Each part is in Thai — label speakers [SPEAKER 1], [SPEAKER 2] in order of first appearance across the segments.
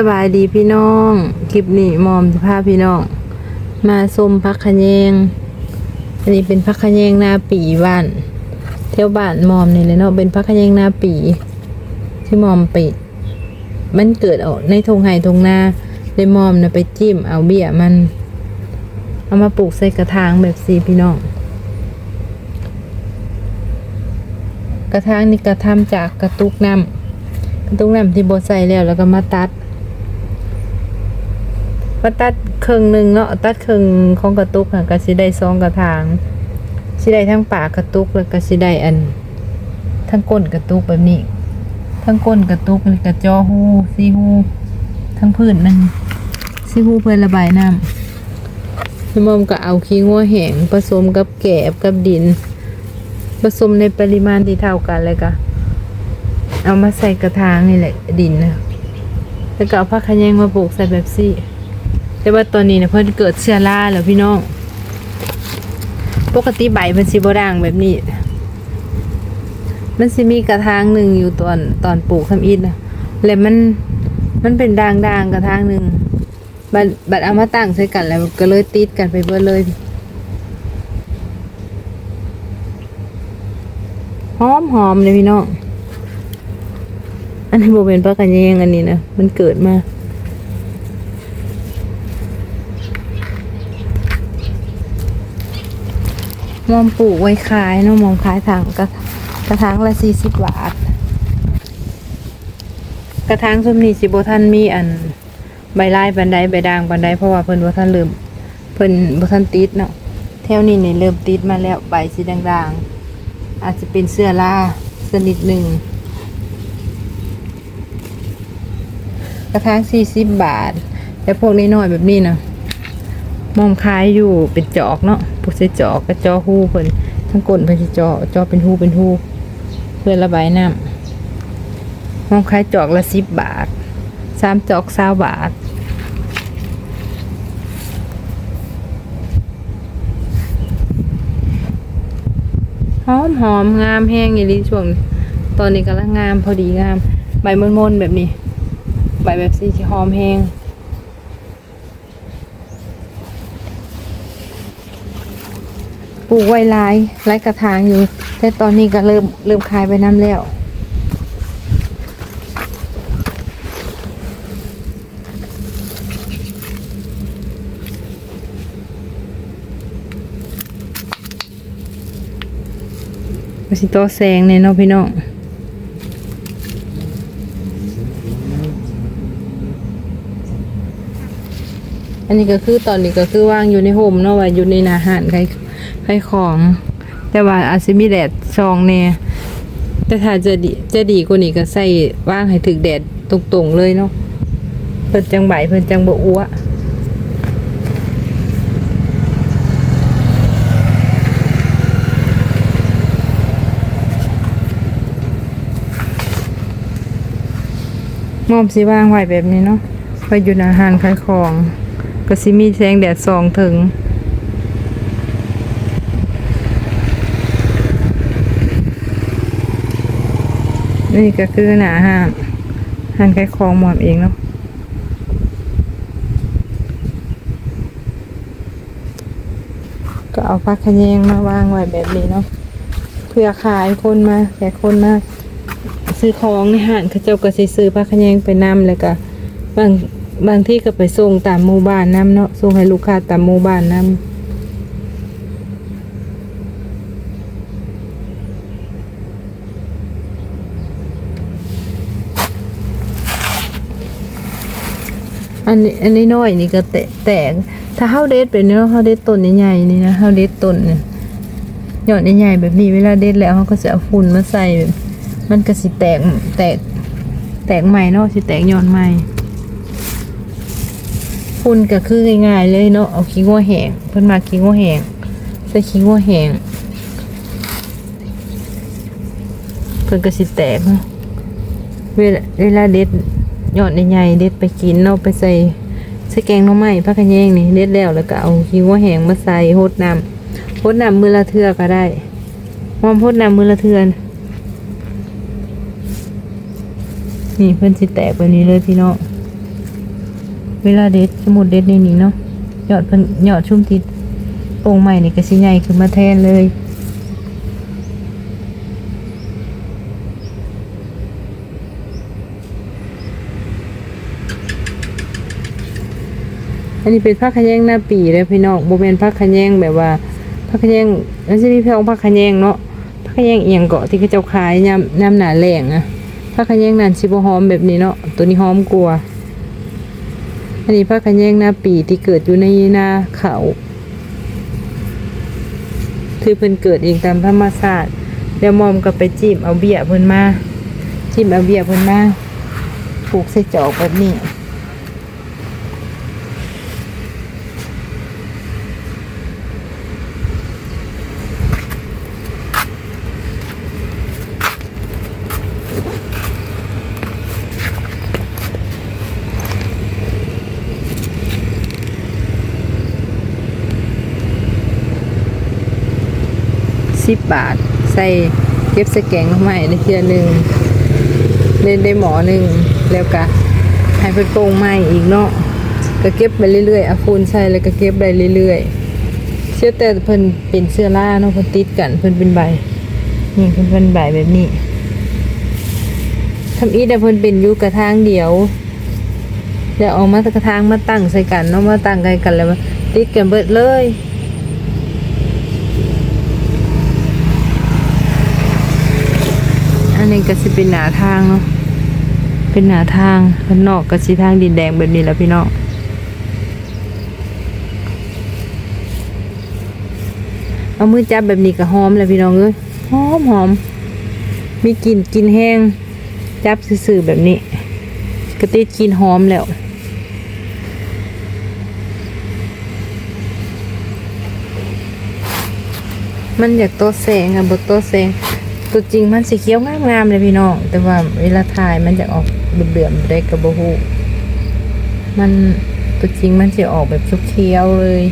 [SPEAKER 1] สบายดีพี่น้อง คลิปนี้มอมจะพาพี่น้อง มาส้มพักขะแยง อันนี้เป็นพักขะแยงหน้าปีบ้านเที่ยวบ้านมอมนี่เลยเนาะเป็นพักขะแยงหน้าปี ที่มอมไปมันเกิดออกในทงไห่ทงนาเลยมอมนะไปจิ้มเอาเบี้ยมัน เอามาปลูกใส่กระถางแบบสีพี่น้อง กระถางนี่กระทำจากกระตุกน้ำกระตุกน้ำที่โบใส่แล้วแล้วก็มาตัด มาตัดครึ่งหนึ่งเนาะตัดครึ่งของกระตุกค่ะก็สิได้สองกระถางสิได้ทั้งปากกระตุกแล้วก็สิได้อัน ทั้งก้นกระตุกแบบนี้ ทั้งก้นกระตุกแล้วกระจอหูซีหูทั้งพื้นมันซีหูเพื่อระบายน้ำพี่มอมก็เอาขี้งัวแห้งผสมกับแกบกับดิน ผสมในปริมาณที่เท่ากันเลยก็เอามาใส่กระถางนี่แหละดินนะแล้วก็เอาผักขยงมาปลูกใส่แบบซี่ แต่ว่าตอนนี้เนี่ยเพิ่นเกิดเชื้อราแล้วพี่น้อง ปกติใบมันสิบ่ด่างแบบนี้ มันสิมีกระถางหนึ่งอยู่ตอนตอนปลูกทำอิฐนะแล้วมันมันเป็นด่างด่างกระถางหนึ่งบัดบัดเอามาตั้งใส่กันแล้วก็เลยติดกันไปเบิดเลยหอมหอมเลยพี่น้อง อันนี้โบเป็นปลากระแยงอันนี้นะ มันเกิดมา มอมปลูกไว้ขายเนาะมอมขายถังกระกระถางละสี่สิบบาท กระถางสมนีสิบท่านมีอันใบลายบันไดใบด่างบันไดเพราะว่าเพิ่นบ่ท่านเริ่มเพิ่นบ่ท่านติดเนาะแถวนี้นี่เริ่มติดมาแล้วใบสีด่างๆ อาจจะเป็นเสื้อลาสนิดหนึ่งกระถางสี่สิบบาทแต่พวกนี้น้อยๆแบบนี้นะ มอมขายอยู่เป็นจอกเนาะพวกใส่จอกกระจอหูเพิ่นทั้งก้นเพิ่นสิจอจอเป็นหูเป็นหูเพื่อระบายน้ำมอมขายจอกละสิบบาทสามจอกสาบาทหอมหอมงามแห้งอย่างนี้ช่วงตอนนี้กำลังงามพอดีงาม ใบมนๆแบบนี้ ใบแบบสีที่หอมแห้ง ปลูกไว้ลายหลายกระถางอยู่ แต่ตอนนี้ก็เริ่มเริ่มคลายไปน้ำแล้วมาสิโตแสงเนี่ยเนาะพี่น้องอันนี้ก็คือตอนนี้ก็คือว่างอยู่ในโฮมเนาะว่าอยู่ในอาหารใคร ใครของ แต่ว่าอาจจะมีแดดซองแน่แต่ถ้าจะดีจะดีกว่านี้ก็ใส่ว่างให้ถึกแดดตรงๆเลยเนาะเพิ่นจังใบเพิ่นจังบ่อ้วมอมสิว่างไว้แบบนี้เนาะไปอยู่ในอาหารขายของ ก็สิมีแสงแดดส่องถึง นี่ก็คือหนาห้านห้านขายของหมอมเองเนาะก็เอาพักขยงมาวางไว้แบบนี้เนาะเพื่อขายคนมาแขกคนมาซื้อของในห้านเขาเจ้าก็สิซื้อพักขยงไปนำแล้วก็บางบางที่ก็ไปส่งตามหมู่บ้านนำเนาะส่งให้ลูกค้าตามหมู่บ้านนำ อันนี้อันนี้น้อยนี่ก็แตกแตกถ้าเฮาเด็ดเป็นเนาะเฮาเด็ดต้นใหญ่ๆนี่นะเฮาเด็ดต้นเนี่ยยอดใหญ่ๆแบบนี้เวลาเด็ดแล้วเฮาก็จะเอาฝุ่นมาใส่แบบมันก็สิแตกแตกแตกใหม่เนาะสิแตกหยอดใหม่ฝุ่นก็คือง่ายๆเลยเนาะเอาขี้งัวแห้งเพิ่นมาขี้งัวแห้งใส่ขี้งัวแห้งเพิ่นก็สิแตกเนาะเวลาเวลาเด็ด ยอดใหญ่ๆเด็ดไปกินเนาะไปใส่ใส่แกงหน้ำไม้ผักกะแยงนี่เด็ดแล้วแล้วก็เอาขี้วัวแห้งมาใส่โหดน้ำโหดน้ำมือละเทือก็ได้หอมโหดน้ำมือละเทือนนี่เพิ่อนสิแตกแบบนี้เลยพี่น้องเวลาเด็ดสมุดเด็ดในนี้เนาะยอดเพิ่นยอดชุ่มติดโป่งใหม่นี่ก็สิใหญ่ขึ้นมาแทนเลย อันนี้เป็นผ้าขะแยงหน้าปีเลยพี่น้องโบเมนผ้าขะแยงแบบว่าผ้าขะแยงมันจะมีเพียงผ้าขะแยงเนาะผ้าขะแยงเอียงเกาะที่เขาเจ้าขายยำยำหนาแหลงอะผ้าขะแยงนั่นชิบหอมแบบนี้เนาะตัวนี้หอมกลัวอันนี้ผ้าขะแยงหน้าปีที่เกิดอยู่ในหน้าเขาคือเพิ่นเกิดเองตามธรรมชาติแล้วมอมก็ไปจิ้มเอาเบี้ยเพิ่นมาจิ้มเอาเบี้ยเพิ่นมาผูกใส่จอกแบบนี้ สิบบาท ใส่เก็บใส่แกงใหม่ในเทียหนึ่งเล่นได้หมอหนึ่งแล้วก็ให้เพิ่นโป่งใหม่อีกเนาะก็เก็บไปเรื่อยๆเอาฟูนใส่แล้วก็เก็บได้เรื่อยๆเชื่อแต่เพิ่นเป็นเสื้อล่าเนาะเพิ่นติดกันเพิ่นเป็นใบนี่เพิ่นเป็นใบแบบนี้ทำอีแต่เพิ่นเป็นอยู่กระทางเดียวแล้วออกมากระทางมาตั้งใส่กันเนาะมาตั้งใกล้กันแล้วติดกันเบิดเลย นนี้ก็สิเป็นหนาทางเนาะ เป็นหนาทางด้านนอกก็สิทางดินแดงแบบนี้แหล้วพี่น้องเอามือจับแบบนี้ก็หอมเลยพี่น้องเอ้ยหอมหอมมีกลิ่นกลิ่นแห้ง จับซื่อๆแบบนี้กระติดกลิ่นหอมแล้วมันอยากโตแสงอะบทโตแสง ตัวจริงมันสีเขียวงามๆเลยพี่น้อง แต่ว่าเวลาถ่ายมันจะออกเบื่อๆได้กับบหูมันตัวจริงมันจะออกแบบเขียวเลย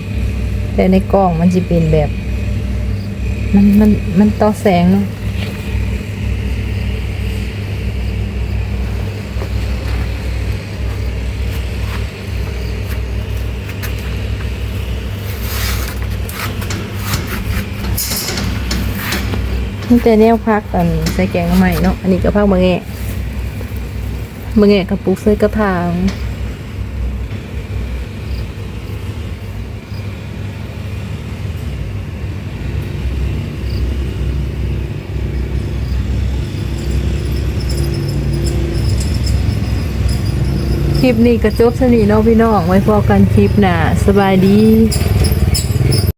[SPEAKER 1] แต่ในกล้องมันจะเป็นแบบ มันมันมันต่อแสงเนาะ นี่แต่แนวพักกันใส่แกงใหม่เนาะอันนี้ก็พักบะแงะบะแงะกับปลูกใส่กระถางคลิปนี้ก็จบสนิเนาะพี่น้องไว้พอกันคลิปหน้าสบายดี